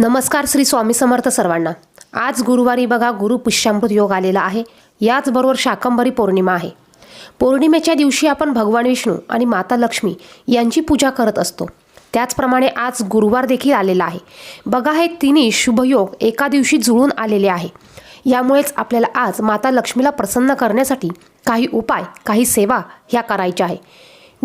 नमस्कार श्री स्वामी समर्थ सर्वांना. आज गुरुवारी बघा गुरु पुष्यामृत योग आलेला आहे. याचबरोबर शाकंभरी पौर्णिमा आहे. पौर्णिमेच्या दिवशी आपण भगवान विष्णू आणि माता लक्ष्मी यांची पूजा करत असतो. त्याचप्रमाणे आज गुरुवार देखील आलेला आहे. बघा हे तिन्ही शुभयोग एका दिवशी जुळून आलेले आहे. यामुळेच आपल्याला आज माता लक्ष्मीला प्रसन्न करण्यासाठी काही उपाय काही सेवा ह्या करायच्या आहे.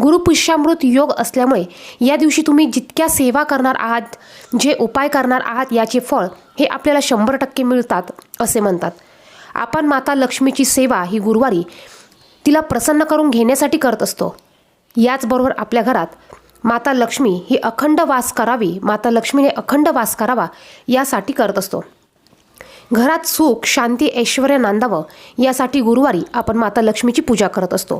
गुरुपुष्यामृत योग असल्यामुळे या दिवशी तुम्ही जितक्या सेवा करणार आहात जे उपाय करणार आहात याचे फळ हे आपल्याला शंभर टक्के मिळतात असे म्हणतात. आपण माता लक्ष्मीची सेवा ही गुरुवारी तिला प्रसन्न करून घेण्यासाठी करत असतो. याचबरोबर आपल्या घरात माता लक्ष्मी ही अखंड वास करावी माता लक्ष्मीने अखंड वास करावा यासाठी करत असतो. घरात सुख शांती ऐश्वर नांदावं यासाठी गुरुवारी आपण माता लक्ष्मीची पूजा करत असतो.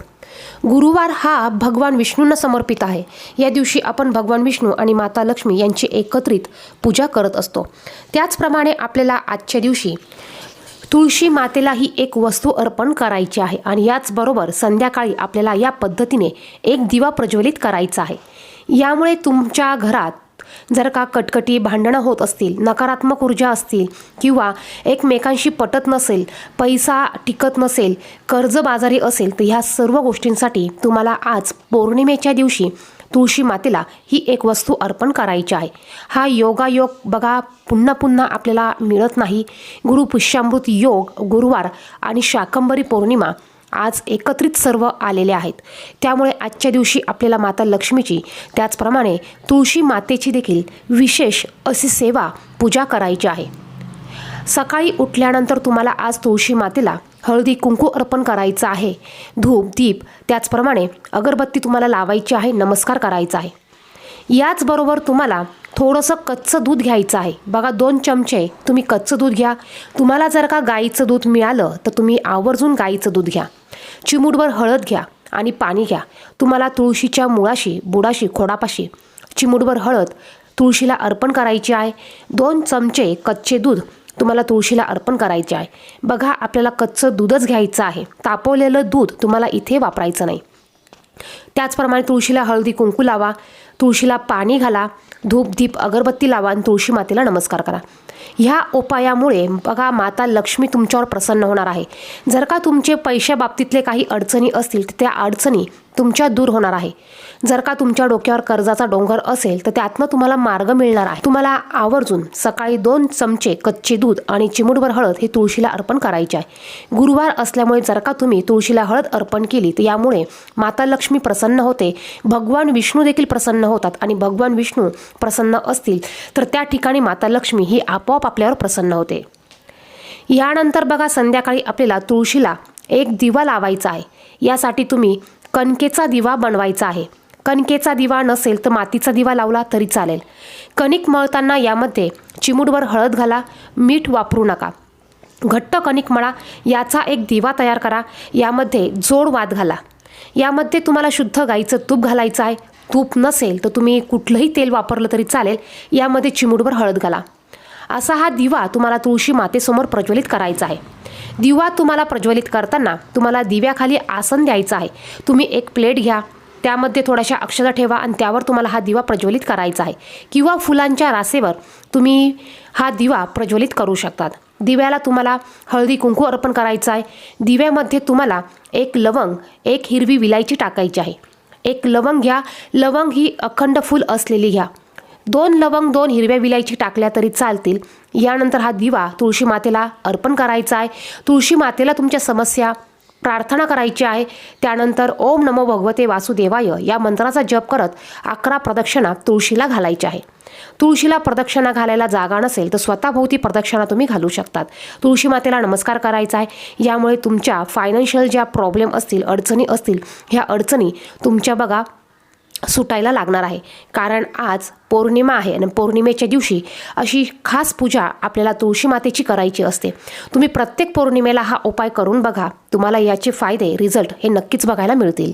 गुरुवार हा भगवान विष्णूंना समर्पित आहे. या दिवशी आपण भगवान विष्णू आणि माता लक्ष्मी यांची एकत्रित पूजा करत असतो. त्याचप्रमाणे आपल्याला आजच्या दिवशी तुळशी मातेला ही एक वस्तू अर्पण करायची आहे आणि याचबरोबर संध्याकाळी आपल्याला या पद्धतीने एक दिवा प्रज्वलित करायचा आहे. यामुळे तुमच्या घरात जर का कटकटी भांडणं होत असतील नकारात्मक ऊर्जा असतील किंवा एकमेकांशी पटत नसेल पैसा टिकत नसेल कर्जबाजारी असेल तर ह्या सर्व गोष्टींसाठी तुम्हाला आज पौर्णिमेच्या दिवशी तुळशी मातेला ही एक वस्तू अर्पण करायची आहे. हा योगायोग बघा पुन्हा पुन्हा आपल्याला मिळत नाही. गुरुपुष्यामृत योग गुरुवार आणि शाकंबरी पौर्णिमा आज एकत्रित सर्व आलेले आहेत. त्यामुळे आजच्या दिवशी आपल्याला माता लक्ष्मीची त्याचप्रमाणे तुळशी मातेची देखील विशेष अशी सेवा पूजा करायची आहे. सकाळी उठल्यानंतर तुम्हाला आज तुळशी मातेला हळदी कुंकू अर्पण करायचं आहे. धूप दीप त्याचप्रमाणे अगरबत्ती तुम्हाला लावायची आहे नमस्कार करायचा आहे. याचबरोबर तुम्हाला थोडंसं कच्चं दूध घ्यायचं आहे. बघा दोन चमचे. तुम्ही कच्चं दूध घ्या. तुम्हाला जर का गाईचं दूध मिळालं तर तुम्ही आवर्जून गाईचं दूध घ्या. चिमूटभर हळद घ्या आणि पाणी घ्या. तुम्हाला तुळशीच्या मुळाशी बुडाशी खोडापाशी चिमूटभर हळद तुळशीला अर्पण करायची आहे. दोन चमचे कच्चे दूध तुम्हाला तुळशीला अर्पण करायचे आहे. बघा आपल्याला कच्चं दूधच घ्यायचं आहे. तापवलेलं दूध तुम्हाला इथे वापरायचं नाही. त्याचप्रमाणे तुळशीला हळदी कुंकू लावा. तुळशीला पाणी घाला धूप दीप अगरबत्ती लावा आणि तुळशी मातेला नमस्कार करा. ह्या उपायामुळे बघा माता लक्ष्मी तुमच्यावर प्रसन्न होणार आहे. जर का तुमचे पैशा बाबतीतले काही अडचणी असतील तर त्या अडचणी तुमच्या दूर होणार आहे. जर का तुमच्या डोक्यावर कर्जाचा डोंगर असेल तर त्यातनं तुम्हाला मार्ग मिळणार आहे. तुम्हाला आवर्जून सकाळी दोन चमचे कच्चे दूध आणि चिमुटभर हळद हे तुळशीला अर्पण करायचे आहे. गुरुवार असल्यामुळे जर का तुम्ही तुळशीला हळद अर्पण केली तर यामुळे माता लक्ष्मी प्रसन्न होते. भगवान विष्णू देखील प्रसन्न होतात आणि भगवान विष्णू प्रसन्न असतील तर त्या ठिकाणी माता लक्ष्मी ही आपोआप आपल्यावर प्रसन्न होते. यानंतर बघा संध्याकाळी आपल्याला तुळशीला एक दिवा लावायचा आहे. यासाठी तुम्ही कणकेचा दिवा बनवायचा आहे. कणकेचा दिवा नसेल तर मातीचा दिवा लावला तरी चालेल. कणिक मळताना यामध्ये चिमूटभर हळद घाला मीठ वापरू नका. घट्ट कणिक मळा याचा एक दिवा तयार करा यामध्ये जोड वाद घाला. यामध्ये तुम्हाला शुद्ध गाईचं तूप घालायचं आहे. तूप नसेल तर तुम्ही कुठलंही तेल वापरलं तरी चालेल. यामध्ये चिमूटभर हळद घाला. असा हा दिवा तुम्हाला तुळशी मातेसमोर प्रज्वलित करायचा आहे. दिवा तुम्हाला प्रज्वलित करताना तुम्हाला दिव्याखाली आसन द्यायचं आहे. तुम्ही एक प्लेट घ्या त्यामध्ये थोड्याशा अक्षता ठेवा आणि त्यावर तुम्हाला हा दिवा प्रज्वलित करायचा आहे. किंवा फुलांच्या रासेवर तुम्ही हा दिवा प्रज्वलित करू शकतात. दिव्याला तुम्हाला हळदी कुंकू अर्पण करायचं आहे. दिव्यामध्ये तुम्हाला एक लवंग एक हिरवी विलायची टाकायची आहे. एक लवंग घ्या. लवंग ही अखंड फूल असलेली घ्या. दोन लवंग दोन हिरव्या विलायची टाकल्या तरी चालतील. यानंतर हा दिवा तुळशी मातेला अर्पण करायचा आहे. तुळशी मातेला तुमच्या समस्या प्रार्थना करायची आहे. त्यानंतर ओम नमो भगवते वासुदेवाय या मंत्राचा जप करत अकरा प्रदक्षिणा तुळशीला घालायची आहे. तुळशीला प्रदक्षिणा घालायला जागा नसेल तर स्वतःभोवती प्रदक्षिणा तुम्ही घालू शकतात. तुळशी मातेला नमस्कार करायचा आहे. यामुळे तुमच्या फायनान्शियल ज्या प्रॉब्लेम असतील अडचणी असतील ह्या अडचणी तुमच्या बघा सुटायला लागणार आहे. कारण आज पौर्णिमा आहे आणि पौर्णिमेच्या दिवशी अशी खास पूजा आपल्याला तुळशी मातेची करायची असते. तुम्ही प्रत्येक पौर्णिमेला हा उपाय करून बघा. तुम्हाला याचे फायदे रिझल्ट हे नक्कीच बघायला मिळतील.